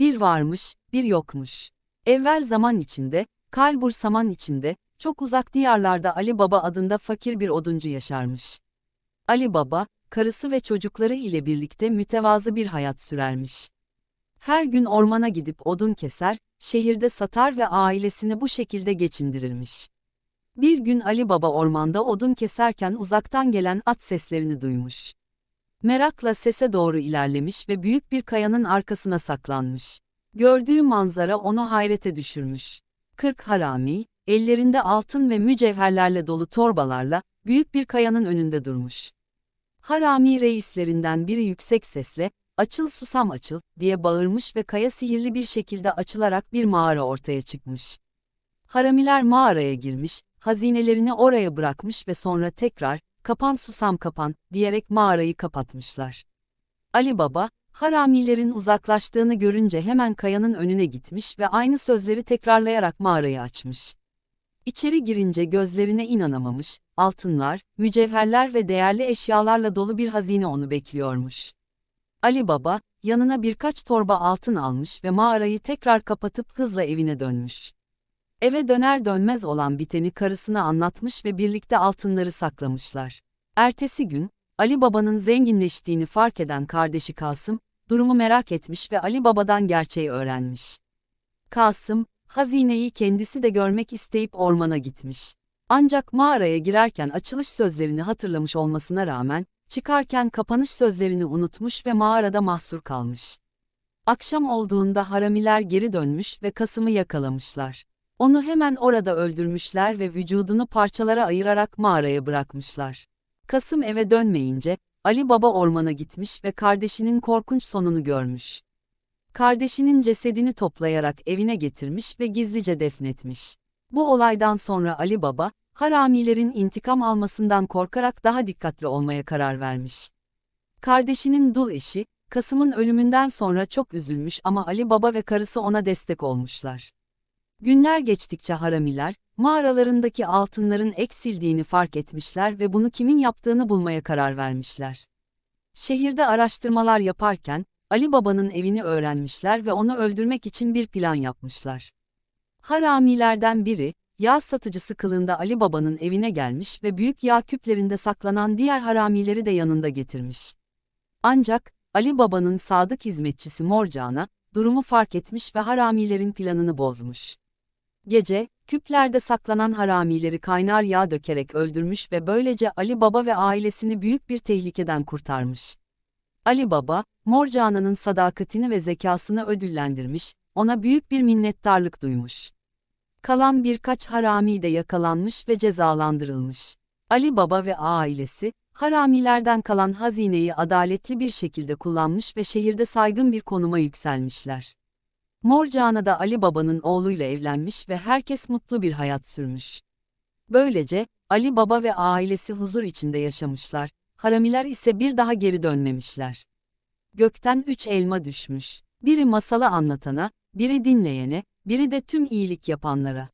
Bir varmış, bir yokmuş. Evvel zaman içinde, kalbur saman içinde, çok uzak diyarlarda Ali Baba adında fakir bir oduncu yaşarmış. Ali Baba, karısı ve çocukları ile birlikte mütevazı bir hayat sürermiş. Her gün ormana gidip odun keser, şehirde satar ve ailesini bu şekilde geçindirirmiş. Bir gün Ali Baba ormanda odun keserken uzaktan gelen at seslerini duymuş. Merakla sese doğru ilerlemiş ve büyük bir kayanın arkasına saklanmış. Gördüğü manzara onu hayrete düşürmüş. Kırk harami, ellerinde altın ve mücevherlerle dolu torbalarla, büyük bir kayanın önünde durmuş. Harami reislerinden biri yüksek sesle, açıl susam açıl, diye bağırmış ve kaya sihirli bir şekilde açılarak bir mağara ortaya çıkmış. Haramiler mağaraya girmiş, hazinelerini oraya bırakmış ve sonra tekrar, kapan susam kapan, diyerek mağarayı kapatmışlar. Ali Baba, haramilerin uzaklaştığını görünce hemen kayanın önüne gitmiş ve aynı sözleri tekrarlayarak mağarayı açmış. İçeri girince gözlerine inanamamış, altınlar, mücevherler ve değerli eşyalarla dolu bir hazine onu bekliyormuş. Ali Baba, yanına birkaç torba altın almış ve mağarayı tekrar kapatıp hızla evine dönmüş. Eve döner dönmez olan biteni karısına anlatmış ve birlikte altınları saklamışlar. Ertesi gün, Ali Baba'nın zenginleştiğini fark eden kardeşi Kasım, durumu merak etmiş ve Ali Baba'dan gerçeği öğrenmiş. Kasım, hazineyi kendisi de görmek isteyip ormana gitmiş. Ancak mağaraya girerken açılış sözlerini hatırlamış olmasına rağmen, çıkarken kapanış sözlerini unutmuş ve mağarada mahsur kalmış. Akşam olduğunda haramiler geri dönmüş ve Kasım'ı yakalamışlar. Onu hemen orada öldürmüşler ve vücudunu parçalara ayırarak mağaraya bırakmışlar. Kasım eve dönmeyince, Ali Baba ormana gitmiş ve kardeşinin korkunç sonunu görmüş. Kardeşinin cesedini toplayarak evine getirmiş ve gizlice defnetmiş. Bu olaydan sonra Ali Baba, haramilerin intikam almasından korkarak daha dikkatli olmaya karar vermiş. Kardeşinin dul eşi, Kasım'ın ölümünden sonra çok üzülmüş ama Ali Baba ve karısı ona destek olmuşlar. Günler geçtikçe haramiler, mağaralarındaki altınların eksildiğini fark etmişler ve bunu kimin yaptığını bulmaya karar vermişler. Şehirde araştırmalar yaparken, Ali Baba'nın evini öğrenmişler ve onu öldürmek için bir plan yapmışlar. Haramilerden biri, yağ satıcısı kılığında Ali Baba'nın evine gelmiş ve büyük yağ küplerinde saklanan diğer haramileri de yanında getirmiş. Ancak, Ali Baba'nın sadık hizmetçisi Morcana, durumu fark etmiş ve haramilerin planını bozmuş. Gece, küplerde saklanan haramileri kaynar yağ dökerek öldürmüş ve böylece Ali Baba ve ailesini büyük bir tehlikeden kurtarmış. Ali Baba, Morcana'nın sadakatini ve zekasını ödüllendirmiş, ona büyük bir minnettarlık duymuş. Kalan birkaç harami de yakalanmış ve cezalandırılmış. Ali Baba ve ailesi, haramilerden kalan hazineyi adaletli bir şekilde kullanmış ve şehirde saygın bir konuma yükselmişler. Morcana da Ali Baba'nın oğluyla evlenmiş ve herkes mutlu bir hayat sürmüş. Böylece, Ali Baba ve ailesi huzur içinde yaşamışlar, haramiler ise bir daha geri dönmemişler. Gökten üç elma düşmüş. Biri masalı anlatana, biri dinleyene, biri de tüm iyilik yapanlara.